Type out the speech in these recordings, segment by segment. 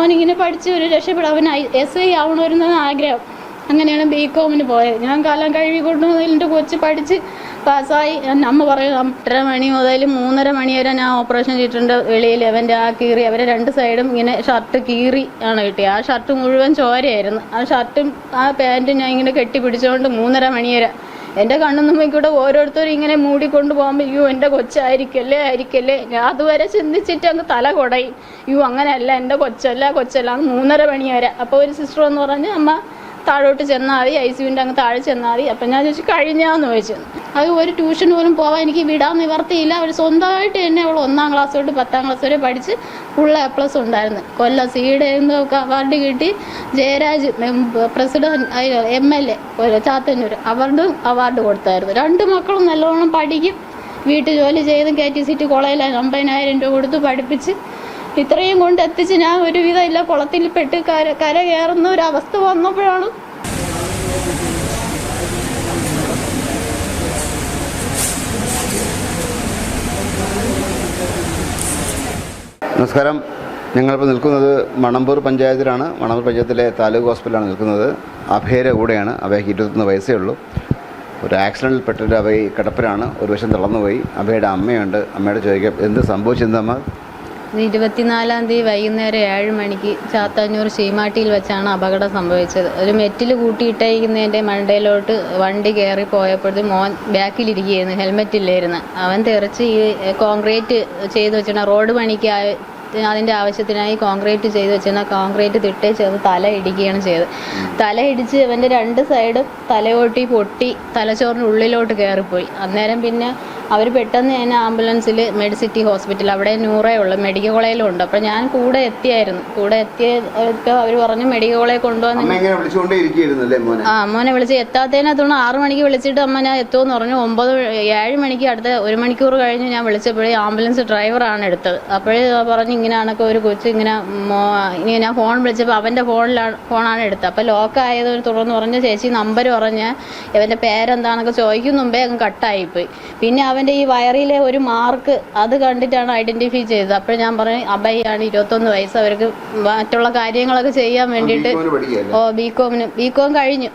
മോൻ ഇങ്ങനെ പഠിച്ച് ഒരു രക്ഷപ്പെടും അവൻ എസ് ഐ ആവണമെന്നാണ് ആഗ്രഹം. അങ്ങനെയാണ് ബി കോമിന് പോയത്. ഞാൻ കാലം കഴുകി കൊണ്ടുവന്ന് എന്റെ കൊച്ച് പഠിച്ച് പാസ്സായി. അമ്മ പറയും എട്ടര മണി മുതൽ മൂന്നര മണി വരെ ഞാൻ ഓപ്പറേഷൻ ചെയ്തിട്ടുണ്ട്. വെളിയിൽ അവന്റെ ആ കീറി അവരെ രണ്ട് സൈഡും ഇങ്ങനെ ഷർട്ട് കീറി ആണ് കിട്ടിയത് ആ ഷർട്ട് മുഴുവൻ ചോരയായിരുന്നു. ആ ഷർട്ടും ആ പാന്റും ഞാൻ ഇങ്ങനെ കെട്ടി പിടിച്ചുകൊണ്ട് മൂന്നര മണി വരെ എന്റെ കണ്ണൊന്നും കൂടെ ഓരോരുത്തരും ഇങ്ങനെ മൂടിക്കൊണ്ട് പോകുമ്പോൾ അയ്യോ എന്റെ കൊച്ചായിരിക്കല്ലേ ആയിരിക്കല്ലേ. ഞാൻ അതുവരെ ചിന്തിച്ചിട്ട് അങ്ങ് തല കുടയും. അയ്യോ അങ്ങനെയല്ല എന്റെ കൊച്ചല്ല കൊച്ചല്ല. അങ്ങ് മൂന്നര മണി വരെ. അപ്പോൾ ഒരു സിസ്റ്റർ എന്ന് പറഞ്ഞ് അമ്മ താഴോട്ട് ചെന്നാൽ മതി ഐ സിയുവിന്റെ അങ്ങ് താഴെ ചെന്നാൽ മതി അപ്പം ഞാൻ ചോദിച്ചു കഴിഞ്ഞാന്ന് ചോദിച്ചു. അത് ഒരു ട്യൂഷൻ പോലും പോകാൻ എനിക്ക് വിടാൻ നിവർത്തിയില്ല. അവർ സ്വന്തമായിട്ട് തന്നെ അവൾ ഒന്നാം ക്ലാസ് തൊട്ട് പത്താം ക്ലാസ് വരെ പഠിച്ച് ഫുൾ എ പ്ലസ് ഉണ്ടായിരുന്നു. കൊല്ലം സീഡ് ഒക്കെ അവാർഡ് കിട്ടി. Jayaraj president M L A Chathannoor award award കൊടുത്തായിരുന്നു. രണ്ട് മക്കളും നല്ലോണം പഠിക്കും. വീട്ടു ജോലി ചെയ്തും കെ ടി സി ടി കോളേജിൽ അമ്പതിനായിരം രൂപ കൊടുത്ത് പഠിപ്പിച്ച് ഇത്രയും കൊണ്ട് എത്തിച്ച് ഞാൻ ഒരുവിധം ഇല്ല കുളത്തിൽ പെട്ട് കര കര കയറുന്ന ഒരു അവസ്ഥ വന്നപ്പോഴാണ് നമസ്കാരം. ഞങ്ങളിപ്പോൾ നിൽക്കുന്നത് മണമ്പൂർ പഞ്ചായത്തിലാണ്. മണമ്പൂർ പഞ്ചായത്തിലെ താലൂക്ക് ഹോസ്പിറ്റലാണ് നിൽക്കുന്നത്. അഭയയുടെ കൂടെയാണ്. അഭയക്ക് ഇരുപത്തൊന്ന് വയസ്സേ ഉള്ളൂ. ഒരു ആക്സിഡന്റിൽ പെട്ടിട്ട് അഭയ കിടപ്പിലാണ്. ഒരു വശം തളർന്നുപോയി. അഭയുടെ അമ്മയുണ്ട്. അമ്മയുടെ ചോദിക്കാം എന്ത് സംഭവിച്ചെന്തമ്മ ഇരുപത്തിനാലാം തീയതി വൈകുന്നേരം ഏഴ് മണിക്ക് ചാത്താഞ്ഞൂർ ശീമാട്ടിയിൽ വെച്ചാണ് അപകടം സംഭവിച്ചത്. ഒരു മെറ്റിൽ കൂട്ടിയിട്ടേക്കുന്നതിന്റെ മണ്ടയിലോട്ട് വണ്ടി കയറി പോയപ്പോഴത്തെ മോൻ ബാക്കിലിരിക്കുകയായിരുന്നു ഹെൽമെറ്റ് ഇല്ലായിരുന്നു. അവൻ തെറിച്ച് ഈ കോൺക്രീറ്റ് ചെയ്ത് വെച്ചിട്ട് റോഡ് പണിക്ക് അതിന്റെ ആവശ്യത്തിനായി കോൺക്രീറ്റ് ചെയ്ത് വെച്ചിരുന്ന കോൺക്രീറ്റ് തിട്ടേ ചേർന്ന് തല ഇടിക്കുകയാണ് ചെയ്തത്. തല ഇടിച്ച് അവന്റെ രണ്ട് സൈഡും തലയോട്ടി പൊട്ടി തലച്ചോറിന് ഉള്ളിലോട്ട് കയറിപ്പോയി. അന്നേരം പിന്നെ അവർ പെട്ടെന്ന് തന്നെ ആംബുലൻസിൽ മെഡിസിറ്റി ഹോസ്പിറ്റൽ അവിടെ നൂറേ ഉള്ളു മെഡിക്കൽ കോളേജിലും ഉണ്ട്. അപ്പോൾ ഞാൻ കൂടെ എത്തിയായിരുന്നു. കൂടെ എത്തിയപ്പോൾ അവർ പറഞ്ഞു മെഡിക്കൽ കോളേജ് കൊണ്ടുവന്ന് ഇങ്ങനെ മോനെ? ആ അമ്മനെ വിളിച്ച് എത്താത്തതിനെ തോന്നുന്നു ആറ് മണിക്ക് വിളിച്ചിട്ട് അമ്മ ഞാൻ എത്തുമെന്ന് പറഞ്ഞു. ഒമ്പത് ഏഴ് മണിക്ക് അടുത്ത ഒരു മണിക്കൂർ കഴിഞ്ഞ് ഞാൻ വിളിച്ചപ്പോഴേ ആംബുലൻസ് ഡ്രൈവറാണ് എടുത്തത്. അപ്പോഴേ പറഞ്ഞു ഇങ്ങനെയാണൊക്കെ ഒരു കൊച്ചു ഇങ്ങനെ ഇനി ഇങ്ങനെ ഞാൻ ഫോൺ വിളിച്ചപ്പോൾ അവന്റെ ഫോണിലാണ് ഫോണാണ് എടുത്തത്. അപ്പോൾ ലോക്ക് ആയത് തുടർന്ന് പറഞ്ഞ ചേച്ചി നമ്പർ പറഞ്ഞ് ഇവന്റെ പേരെന്താണെന്നൊക്കെ ചോദിക്കും മുമ്പേ അങ്ങ് കട്ടായിപ്പോയി പിന്നെ അവന്റെ ഈ വയറിലെ ഒരു മാർക്ക് അത് കണ്ടിട്ടാണ് ഐഡന്റിഫൈ ചെയ്തത്. അപ്പോൾ ഞാൻ പറഞ്ഞു അബൈയാണ് ഇരുപത്തൊന്ന് വയസ്സ് അവർക്ക് മറ്റുള്ള കാര്യങ്ങളൊക്കെ ചെയ്യാൻ വേണ്ടിയിട്ട് ഓ ബി കോമിന് ബി കോം കഴിഞ്ഞു.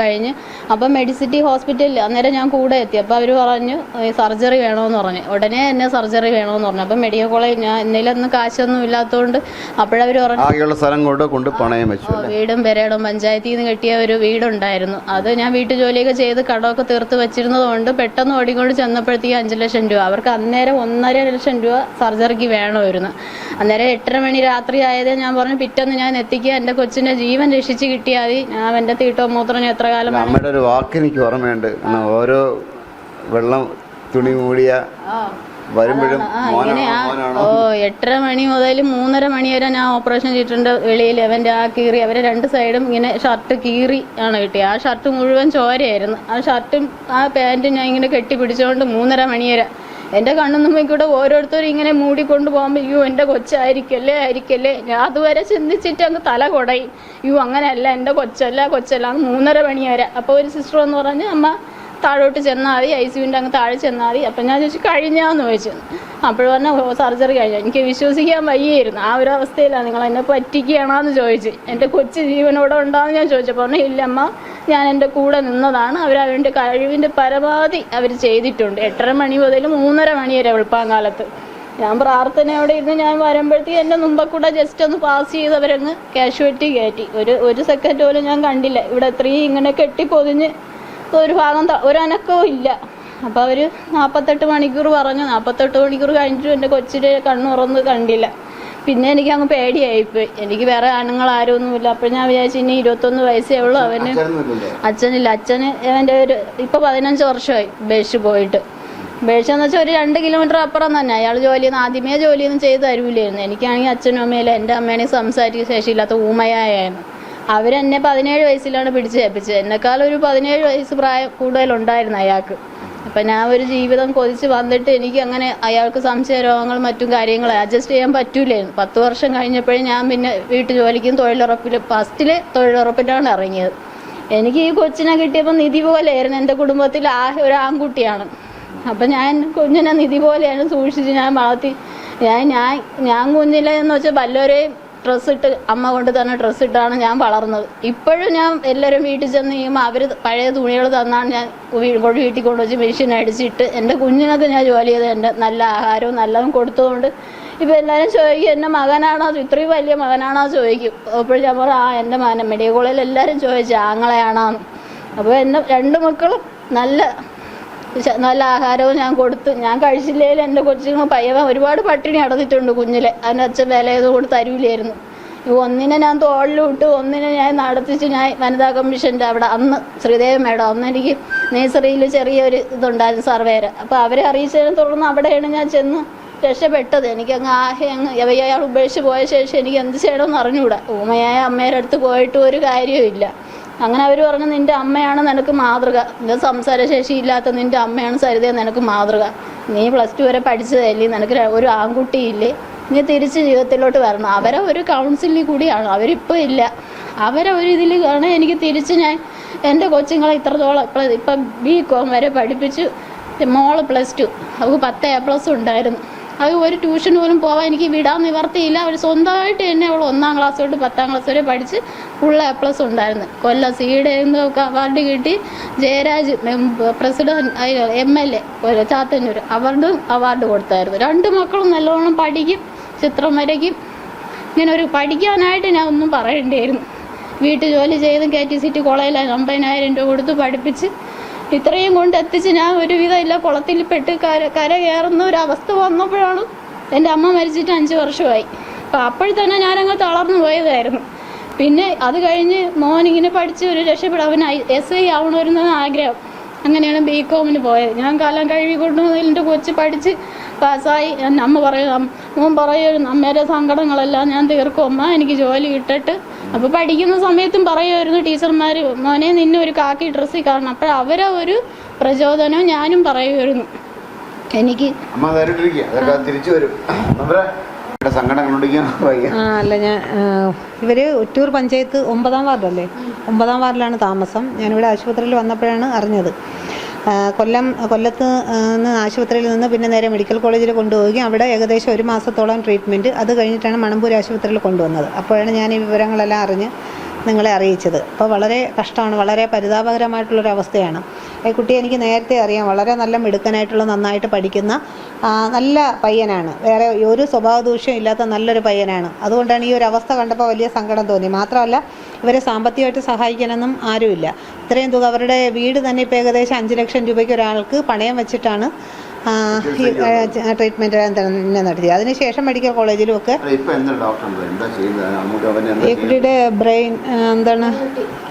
കഴിഞ്ഞ്. അപ്പം മെഡിസിറ്റി ഹോസ്പിറ്റലിൽ അന്നേരം ഞാൻ കൂടെ എത്തി. അപ്പോൾ അവർ പറഞ്ഞു സർജറി വേണമെന്ന് പറഞ്ഞു. ഉടനെ തന്നെ സർജറി വേണമെന്ന് പറഞ്ഞു. അപ്പം മെഡിക്കൽ കോളേജ് ഞാൻ എന്തെങ്കിലും കാശൊന്നും ഇല്ലാത്തതുകൊണ്ട് അപ്പോഴവർ പറഞ്ഞു സ്ഥലം കൊണ്ട് കൊണ്ട് പണയം വെച്ചു വീടും പെരേടും പഞ്ചായത്തിൽ നിന്ന് കിട്ടിയ ഒരു വീടുണ്ടായിരുന്നു. അത് ഞാൻ വീട്ടു ജോലിയൊക്കെ ചെയ്ത് കടമൊക്കെ തീർത്ത് വെച്ചിരുന്നതുകൊണ്ട് പെട്ടെന്ന് ഓടിക്കൊണ്ട് ചെന്നപ്പോഴത്തേക്ക് അഞ്ച് ലക്ഷം രൂപ. അവർക്ക് അന്നേരം ഒന്നര ലക്ഷം രൂപ സർജറിക്ക് വേണമായിരുന്നു. അന്നേരം എട്ടര മണി രാത്രി ആയതേ ഞാൻ പറഞ്ഞു പിറ്റേന്ന് ഞാൻ എത്തിക്കുക. എന്റെ കൊച്ചിന്റെ ജീവൻ രക്ഷിച്ച് കിട്ടിയാൽ മതി. ഞാൻ എന്റെ തീട്ടോ മൂത്രം എത്ര കാലം നമ്മുടെ അമ്മയുടെ ഒരു വാക്ക് എനിക്ക് ഓർമ്മയുണ്ട്. ഓരോ വെള്ളം തുണി മൂടിയ വരുമ്പോഴും ഓ എട്ടര മണി മുതൽ മൂന്നര മണി വരെ ഞാൻ ഓപ്പറേഷൻ ചെയ്തിട്ടുണ്ട്. വെളിയിൽ അവന്റെ ആ കീറി അവരെ രണ്ട് സൈഡും ഇങ്ങനെ ഷർട്ട് കീറി ആണ് കിട്ടിയത് ആ ഷർട്ട് മുഴുവൻ ചോരയായിരുന്നു. ആ ഷർട്ടും ആ പാന്റും ഞാൻ ഇങ്ങനെ കെട്ടി പിടിച്ചുകൊണ്ട് മൂന്നര മണി വരെ. എന്റെ കണ്ണൊന്നും മുമ്പിൽ കൂടെ ഓരോരുത്തരും ഇങ്ങനെ മൂടിക്കൊണ്ട് പോകുമ്പോൾ അയ്യോ എന്റെ കൊച്ചായിരിക്കല്ലേ ആയിരിക്കല്ലേ? ഞാൻ അതുവരെ ചിന്തിച്ചിട്ട് അങ്ങ് തല കുടയും. അയ്യോ അങ്ങനെയല്ല എന്റെ കൊച്ചല്ല കൊച്ചല്ല. അങ്ങ് മൂന്നര മണി വരെ. അപ്പോൾ ഒരു സിസ്റ്റർ എന്ന് പറഞ്ഞ് അമ്മ താഴോട്ട് ചെന്നാൽ മതി ഐ സിയുവിന്റെ അങ്ങ് താഴെ ചെന്നാൽ മതി അപ്പം ഞാൻ ചോദിച്ചു കഴിഞ്ഞാന്ന് ചോദിച്ചു. അപ്പോഴും പറഞ്ഞ സർജറി കഴിഞ്ഞു. എനിക്ക് വിശ്വസിക്കാൻ വയ്യായിരുന്നു. ആ ഒരു അവസ്ഥയിലാണ് നിങ്ങൾ എന്നെ പറ്റിക്കുകയാണെന്ന് ചോദിച്ചു. എന്റെ കൊച്ചു ജീവനോടെ ഉണ്ടാന്ന് ഞാൻ ചോദിച്ചപ്പോൾ പറഞ്ഞു ഇല്ലമ്മ ഞാൻ എന്റെ കൂടെ നിന്നതാണ്. അവർ അവരുടെ കഴിവിന്റെ പരമാവധി അവർ ചെയ്തിട്ടുണ്ട്. എട്ടര മണി മുതൽ മൂന്നര മണി വരെ വെളുപ്പാങ്കാലത്ത് ഞാൻ പ്രാർത്ഥനയോടെ ഇരുന്ന് ഞാൻ വരുമ്പോഴത്തേക്ക് എന്റെ മുമ്പ് കൂടെ ജസ്റ്റ് ഒന്ന് പാസ് ചെയ്തവരങ്ങ് കാഷ്വലിറ്റി കയറ്റി ഒരു ഒരു സെക്കൻഡ് പോലും ഞാൻ കണ്ടില്ല. ഇവിടെ ഇത്രയും ഇങ്ങനെ കെട്ടി പൊതിഞ്ഞ് ഒരു ഭാഗം ത- ഒരു അനക്കവും ഇല്ല. അപ്പോൾ അവർ നാൽപ്പത്തെട്ട് മണിക്കൂർ പറഞ്ഞു. നാൽപ്പത്തെട്ട് മണിക്കൂർ കഴിഞ്ഞിട്ട് എന്റെ കൊച്ചിന്റെ കണ്ണ് തുറന്ന് കണ്ടില്ല. പിന്നെ എനിക്ക് അങ്ങ് പേടിയായിപ്പോയി. എനിക്ക് വേറെ ആണുങ്ങൾ ആരൊന്നുമില്ല. അപ്പോൾ ഞാൻ വിചാരിച്ചു ഇനി ഇരുപത്തൊന്ന് വയസ്സേ ഉള്ളൂ. അവന്? അച്ഛനില്ല. അച്ഛന് അവന്റെ ഒരു ഇപ്പോൾ പതിനഞ്ച് വർഷമായി ബേഷ് പോയിട്ട്. എന്ന് വെച്ചാൽ ഒരു രണ്ട് കിലോമീറ്റർ അപ്പുറം തന്നെ. അയാൾ ജോലിയൊന്നും ആദ്യമേ ജോലിയൊന്നും ചെയ്ത് തരൂലായിരുന്നു. എനിക്കാണെങ്കിൽ അച്ഛനും അമ്മയില്ല എന്റെ അമ്മേനെയും സംസാരിക്കാൻ ശേഷിയില്ലാത്ത ഊമയായിരുന്നു അവരെന്നെ പതിനേഴ് വയസ്സിലാണ് പിടിച്ച് ഏൽപ്പിച്ചത്. എന്നെക്കാൾ ഒരു പതിനേഴ് വയസ്സ് പ്രായം കൂടുതലുണ്ടായിരുന്നു അയാൾക്ക്. അപ്പം ഞാൻ ഒരു ജീവിതം കൊതിച്ച് വന്നിട്ട് എനിക്ക് അങ്ങനെ അയാൾക്ക് സംശയ രോഗങ്ങൾ മറ്റും കാര്യങ്ങൾ അഡ്ജസ്റ്റ് ചെയ്യാൻ പറ്റൂലായിരുന്നു. പത്ത് വർഷം കഴിഞ്ഞപ്പോഴേ ഞാൻ പിന്നെ വീട്ടു ജോലിക്കും തൊഴിലുറപ്പിൽ ഫസ്റ്റിൽ തൊഴിലുറപ്പിലാണ് ഇറങ്ങിയത്. എനിക്ക് ഈ കൊച്ചിനെ കിട്ടിയപ്പോൾ നിധി പോലെയായിരുന്നു എന്റെ കുടുംബത്തിൽ ആ ഒരു ആൺകുട്ടിയാണ്. അപ്പം ഞാൻ കുഞ്ഞിനെ നിധി പോലെയാണ് സൂക്ഷിച്ച് ഞാൻ വളർത്തി. ഞാൻ ഞാൻ ഞാൻ കുഞ്ഞിലെന്ന് വെച്ചാൽ വല്ലവരെയും ഡ്രസ്സ് ഇട്ട് അമ്മ കൊണ്ട് തന്നെ ഡ്രസ്സ് ഇട്ടാണ് ഞാൻ വളർന്നത്. ഇപ്പോഴും ഞാൻ എല്ലാവരും വീട്ടിൽ ചെന്ന് കഴിയുമ്പോൾ അവർ പഴയ തുണികൾ തന്നാണ് ഞാൻ കൊണ്ട് വീട്ടിൽ കൊണ്ടുവച്ച് മെഷീൻ അടിച്ചിട്ട് എന്റെ കുഞ്ഞിനൊക്കെ ഞാൻ ജോലി ചെയ്ത് എന്റെ നല്ല ആഹാരവും നല്ലതും കൊടുത്തതുകൊണ്ട് ഇപ്പം എല്ലാവരും ചോദിക്കും എന്റെ മകനാണോ? ഇത്രയും വലിയ മകനാണോ ചോദിക്കും. അപ്പോഴും ഞാൻ പറയും ആ എന്റെ മകൻ മെഡിക്കൽ കോളേജിൽ എല്ലാവരും ചോദിച്ചു ആങ്ങളെയാണോ? അപ്പോൾ എന്റെ രണ്ട് മക്കളും നല്ല നല്ല ആഹാരവും ഞാൻ കൊടുത്തു. ഞാൻ കഴിച്ചില്ലേലും എന്റെ കൊച്ചുങ്ങൾ പയ്യവൻ ഒരുപാട് പട്ടിണി അടന്നിട്ടുണ്ട് കുഞ്ഞിലെ. അതിന്റെ അച്ഛൻ വില ചെയ്ത് കൊണ്ട് തരൂലായിരുന്നു. ഒന്നിനെ ഞാൻ തോളിലിട്ട് ഒന്നിനെ ഞാൻ നടത്തിച്ച് ഞാൻ വനിതാ കമ്മീഷന്റെ അവിടെ അന്ന് ശ്രീദേവ മേഡം അന്ന് എനിക്ക് നേഴ്സറിയിൽ ചെറിയൊരു ഇതുണ്ടായിരുന്നു സർവേര് അപ്പോൾ അവരെ അറിയിച്ചതിനെ തുടർന്ന് അവിടെയാണ് ഞാൻ ചെന്ന് രക്ഷപ്പെട്ടത്. എനിക്കങ്ങ് ആകെ അങ്ങ് അയാൾ ഉപേക്ഷിച്ച് പോയ ശേഷം എനിക്ക് എന്ത് ചെയ്യണമെന്ന് അറിഞ്ഞുകൂടാ ഊമയായ അമ്മയുടെ അടുത്ത് പോയിട്ട് ഒരു കാര്യമില്ല അങ്ങനെ അവർ പറഞ്ഞു നിന്റെ അമ്മയാണ് നിനക്ക് മാതൃക. നിന്റെ സംസാരശേഷി ഇല്ലാത്ത നിന്റെ അമ്മയാണ് സരിത നിനക്ക് മാതൃക. നീ പ്ലസ് ടു വരെ പഠിച്ചതല്ലേ നിനക്ക് ഒരു ആൺകുട്ടിയില്ലേ നീ തിരിച്ച് ജീവിതത്തിലോട്ട് വരണം. അവരെ ഒരു കൗൺസിലിൽ കൂടിയാണ്. അവരിപ്പോൾ ഇല്ല. അവരെ ഒരു ഇതിൽ ആണ് എനിക്ക് തിരിച്ച് ഞാൻ എന്റെ കൊച്ചുങ്ങളെ ഇത്രത്തോളം ഇപ്പം ബി കോം വരെ പഠിപ്പിച്ചു. മോൾ പ്ലസ് ടു അവൾക്ക് പത്ത് എ പ്ലസ് ഉണ്ടായിരുന്നു. അത് ഒരു ട്യൂഷൻ പോലും പോകാൻ എനിക്ക് വിടാൻ നിവർത്തിയില്ല. അവർ സ്വന്തമായിട്ട് തന്നെ അവൾ ഒന്നാം ക്ലാസ് തൊട്ട് പത്താം ക്ലാസ് വരെ പഠിച്ച് ഫുൾ എ പ്ലസ് ഉണ്ടായിരുന്നു. കൊല്ലം സീഡ് അവാർഡ് കിട്ടി. Jayaraj president M L A Chathannoor അവരുടെ അവാർഡ് കൊടുത്തായിരുന്നു. രണ്ട് മക്കളും നല്ലോണം പഠിക്കും ചിത്രം വരയ്ക്കും. ഇങ്ങനെ ഒരു പഠിക്കാനായിട്ട് ഞാൻ ഒന്നും പറയണ്ടായിരുന്നു വീട്ടു ജോലി ചെയ്ത് കെ ടി സി ടി കോളേജിൽ അമ്പതിനായിരം രൂപ കൊടുത്ത് പഠിപ്പിച്ച് ഇത്രയും കൊണ്ട് എത്തിച്ച് ഞാൻ ഒരുവിധം ഇല്ല കുളത്തിൽ പെട്ട് കര കര കയറുന്ന ഒരു അവസ്ഥ വന്നപ്പോഴാണ് എന്റെ അമ്മ മരിച്ചിട്ട് അഞ്ച് വർഷമായി. അപ്പം അപ്പോൾ തന്നെ ഞാനങ്ങ് തളർന്നു പോയതായിരുന്നു. പിന്നെ അത് കഴിഞ്ഞ് മോൻ ഇങ്ങനെ പഠിച്ച് ഒരു രക്ഷപ്പെടും അവൻ എസ് ഐ ആവണമായിരുന്നു ആഗ്രഹം. അങ്ങനെയാണ് ബി കോമിന് പോയത്. ഞാൻ കാലം കഴുകി കൊണ്ടുവന്നതിൽ എന്റെ കൊച്ച് പഠിച്ച് പാസ്സായി. അമ്മ പറയും മോൻ പറയും അമ്മയുടെ സങ്കടങ്ങളെല്ലാം ഞാൻ തീർക്കും. അമ്മ എനിക്ക് ജോലി കിട്ടട്ട് അപ്പോൾ പഠിക്കുന്ന സമയത്തും പറയുമായിരുന്നു ടീച്ചർമാർ മോനെ നിന്നെ ഒരു കാക്കി ഡ്രസ്സിൽ കാണണം. അപ്പോൾ അവരെ ഒരു പ്രചോദനവും ഞാനും പറയുമായിരുന്നു. എനിക്ക് തിരിച്ചു വരും. അല്ല ഞാൻ ഇവർ ഒറ്റൂർ പഞ്ചായത്ത് ഒമ്പതാം വാർഡല്ലേ? ഒമ്പതാം വാർഡിലാണ് താമസം. ഞാനിവിടെ ആശുപത്രിയിൽ വന്നപ്പോഴാണ് അറിഞ്ഞത്. കൊല്ലം കൊല്ലത്ത് നിന്ന് ആശുപത്രിയിൽ നിന്ന് പിന്നെ നേരെ മെഡിക്കൽ കോളേജിൽ കൊണ്ടുപോവുകയും അവിടെ ഏകദേശം ഒരു മാസത്തോളം ട്രീറ്റ്മെന്റ് അത് കഴിഞ്ഞിട്ടാണ് മണമ്പൂർ ആശുപത്രിയിൽ കൊണ്ടുവന്നത്. അപ്പോഴാണ് ഞാൻ ഈ വിവരങ്ങളെല്ലാം അറിഞ്ഞ് നിങ്ങളെ അറിയിച്ചത്. അപ്പോൾ വളരെ കഷ്ടമാണ് വളരെ പരിതാപകരമായിട്ടുള്ളൊരു അവസ്ഥയാണ് ഈ കുട്ടി എനിക്ക് നേരത്തെ അറിയാം. വളരെ നല്ല മിടുക്കനായിട്ടുള്ള നന്നായിട്ട് പഠിക്കുന്ന നല്ല പയ്യനാണ്. വേറെ ഒരു സ്വഭാവ ദൂഷ്യം ഇല്ലാത്ത നല്ലൊരു പയ്യനാണ്. അതുകൊണ്ടാണ് ഈ ഒരു അവസ്ഥ കണ്ടപ്പോൾ വലിയ സങ്കടം തോന്നി. മാത്രമല്ല ഇവരെ സാമ്പത്തികമായിട്ട് സഹായിക്കാനൊന്നും ആരുമില്ല. ഇത്രയും തുക അവരുടെ വീട് തന്നെ ഇപ്പോൾ ഏകദേശം അഞ്ച് ലക്ഷം രൂപയ്ക്ക് ഒരാൾക്ക് പണയം വെച്ചിട്ടാണ് ഈ ട്രീറ്റ്മെന്റ് തന്നെ നടത്തിയത് അതിനുശേഷം മെഡിക്കൽ കോളേജിലും ഒക്കെ കുട്ടിയുടെ ബ്രെയിൻ എന്താണ്?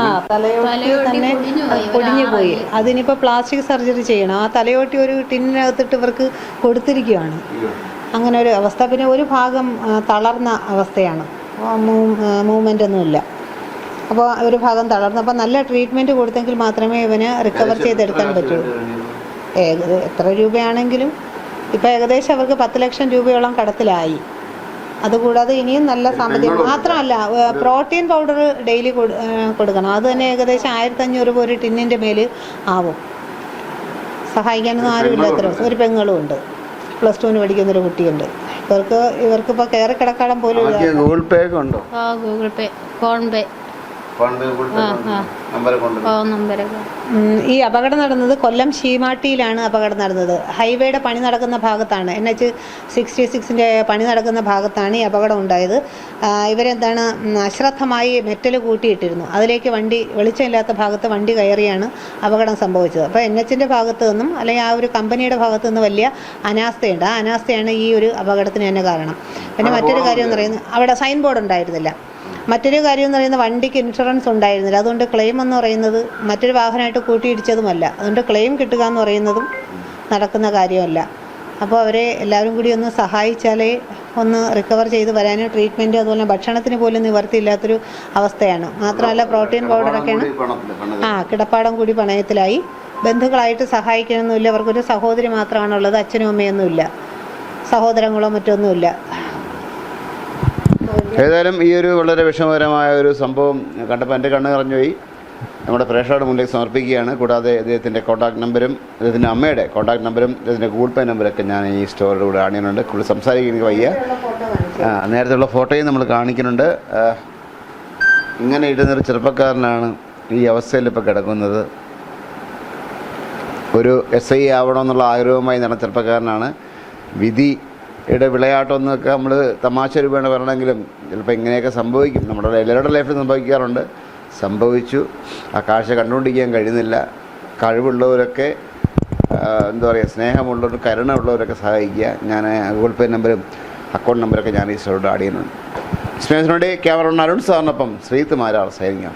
ആ തലയോട്ടി തന്നെ പൊടിഞ്ഞു പോയി, അതിനിപ്പോ അതിനിപ്പോൾ പ്ലാസ്റ്റിക് സർജറി ചെയ്യണം. ആ തലയോട്ടി ഒരു ടിന്നിനകത്തിട്ട് ഇവർക്ക് കൊടുത്തിരിക്കുകയാണ് അങ്ങനെ ഒരു അവസ്ഥ. പിന്നെ ഒരു ഭാഗം തളർന്ന അവസ്ഥയാണ്. മൂവ്മെന്റ് ഒന്നുമില്ല അപ്പോൾ ഒരു ഭാഗം തളർന്നു. അപ്പോൾ നല്ല ട്രീറ്റ്മെന്റ് കൊടുത്തെങ്കിൽ മാത്രമേ ഇവന് റിക്കവർ ചെയ്തെടുക്കാൻ പറ്റുള്ളൂ എത്ര രൂപയാണെങ്കിലും ഇപ്പോൾ ഏകദേശം അവർക്ക് പത്ത് ലക്ഷം രൂപയോളം കടത്തിലായി. അതുകൂടാതെ ഇനിയും നല്ല സാമ്പത്തികം മാത്രമല്ല പ്രോട്ടീൻ പൗഡർ ഡെയിലി കൊടുക്കണം. അത് തന്നെ ഏകദേശം ആയിരത്തഞ്ഞൂറ് രൂപ ഒരു ടിന്നിന്റെ മേൽ ആവും. സഹായിക്കാനൊന്നും ആരുമില്ലാത്ത ഒരു പെങ്ങളും ഉണ്ട്. പ്ലസ് ടുവിന് പഠിക്കുന്ന ഒരു കുട്ടിയുണ്ട്. ഇവർക്ക് ഇവർക്കിപ്പോൾ കയറി കിടക്കാടം പോലും ഗൂഗിൾ പേ ഉണ്ടോ? ആ ഗൂഗിൾ പേ ഫോൺ പേ. ഈ അപകടം നടന്നത് കൊല്ലം ശീമാട്ടിയിലാണ് അപകടം നടന്നത്. ഹൈവേയുടെ പണി നടക്കുന്ന ഭാഗത്താണ്. എൻ എച്ച് സിക്സ്റ്റി സിക്സിന്റെ പണി നടക്കുന്ന ഭാഗത്താണ് ഈ അപകടം ഉണ്ടായത്. ഇവരെന്താണ് അശ്രദ്ധമായി മെറ്റൽ കൂട്ടിയിട്ടിരുന്നു. അതിലേക്ക് വണ്ടി വെളിച്ചമില്ലാത്ത ഭാഗത്ത് വണ്ടി കയറിയാണ് അപകടം സംഭവിച്ചത്. അപ്പോൾ എൻ എച്ചിന്റെ ഭാഗത്ത് നിന്നും അല്ലെങ്കിൽ ആ ഒരു കമ്പനിയുടെ ഭാഗത്ത് നിന്ന് വലിയ അനാസ്ഥയുണ്ട്. ആ അനാസ്ഥയാണ് ഈ ഒരു അപകടത്തിന് തന്നെ കാരണം. പിന്നെ മറ്റൊരു കാര്യം എന്ന് പറയുന്നത് അവിടെ സൈൻ ബോർഡ് ഉണ്ടായിരുന്നില്ല. മറ്റൊരു കാര്യം എന്ന് പറയുന്നത് വണ്ടിക്ക് ഇൻഷുറൻസ് ഉണ്ടായിരുന്നില്ല. അതുകൊണ്ട് ക്ലെയിം എന്ന് പറയുന്നത് മറ്റൊരു വാഹനമായിട്ട് കൂട്ടിയിടിച്ചതുമല്ല. അതുകൊണ്ട് ക്ലെയിം കിട്ടുക എന്ന് പറയുന്നതും നടക്കുന്ന കാര്യമല്ല. അപ്പോൾ അവരെ എല്ലാവരും കൂടി ഒന്ന് സഹായിച്ചാലേ ഒന്ന് റിക്കവർ ചെയ്ത് വരാനും ട്രീറ്റ്മെന്റ് അതുപോലെ ഭക്ഷണത്തിന് പോലും നിവർത്തിയില്ലാത്തൊരു അവസ്ഥയാണ്. മാത്രമല്ല പ്രോട്ടീൻ പൗഡറൊക്കെയാണ് ആ കിടപ്പാടം കൂടി പണയത്തിലായി. ബന്ധുക്കളായിട്ട് സഹായിക്കണമെന്നില്ല അവർക്കൊരു സഹോദരി മാത്രമാണുള്ളത് അച്ഛനും അമ്മയൊന്നുമില്ല. സഹോദരങ്ങളോ മറ്റൊന്നുമില്ല. ഏതായാലും ഈ ഒരു വളരെ വിഷമകരമായ ഒരു സംഭവം കണ്ടപ്പോൾ എന്റെ കണ്ണ് നിറഞ്ഞുപോയി നമ്മുടെ പ്രേക്ഷകരുടെ മുന്നിലേക്ക് സമർപ്പിക്കുകയാണ്. കൂടാതെ ഇദ്ദേഹത്തിന്റെ കോൺടാക്ട് നമ്പരും അദ്ദേഹത്തിന്റെ അമ്മയുടെ കോൺടാക്ട് നമ്പരും അദ്ദേഹത്തിന്റെ ഗൂഗിൾ പേ നമ്പരൊക്കെ ഞാൻ ഈ സ്റ്റോറിലൂടെ കൂടെ ആണിയുന്നുണ്ട് കൂടുതൽ സംസാരിക്കാൻ എനിക്ക് വയ്യ. നേരത്തെ നേരത്തെയുള്ള ഫോട്ടോയും നമ്മൾ കാണിക്കുന്നുണ്ട്. ഇങ്ങനെ ഇടുന്നൊരു ചെറുപ്പക്കാരനാണ് ഈ അവസ്ഥയിൽ ഇപ്പോൾ കിടക്കുന്നത്. ഒരു എസ് ഐ ആവണമെന്നുള്ള ആഗ്രഹവുമായി നടന്ന ചെറുപ്പക്കാരനാണ് വിധിയുടെ വിളയാട്ടമെന്നൊക്കെ നമ്മൾ തമാശ രൂപേണ പറയണമെങ്കിലും ചിലപ്പോൾ ഇങ്ങനെയൊക്കെ സംഭവിക്കും. നമ്മുടെ എല്ലാവരുടെ ലൈഫിൽ സംഭവിക്കാറുണ്ട്. സംഭവിച്ചു. ആ കാഴ്ച കണ്ടുകൊണ്ടിരിക്കാൻ കഴിയുന്നില്ല. കഴിവുള്ളവരൊക്കെ എന്താ പറയുക സ്നേഹമുള്ളവർ കരുണ ഉള്ളവരൊക്കെ സഹായിക്കുക. ഞാൻ ഗൂഗിൾ പേ നമ്പറും അക്കൗണ്ട് നമ്പറൊക്കെ ഞാൻ ഈ സ്റ്റോറിൽ ആഡ് ചെയ്യുന്നുണ്ട്. സ്നേഹത്തിനോടെ ക്യാമറ അരുൺ സാറിനൊപ്പം ശ്രീത്ത് സൈനിക.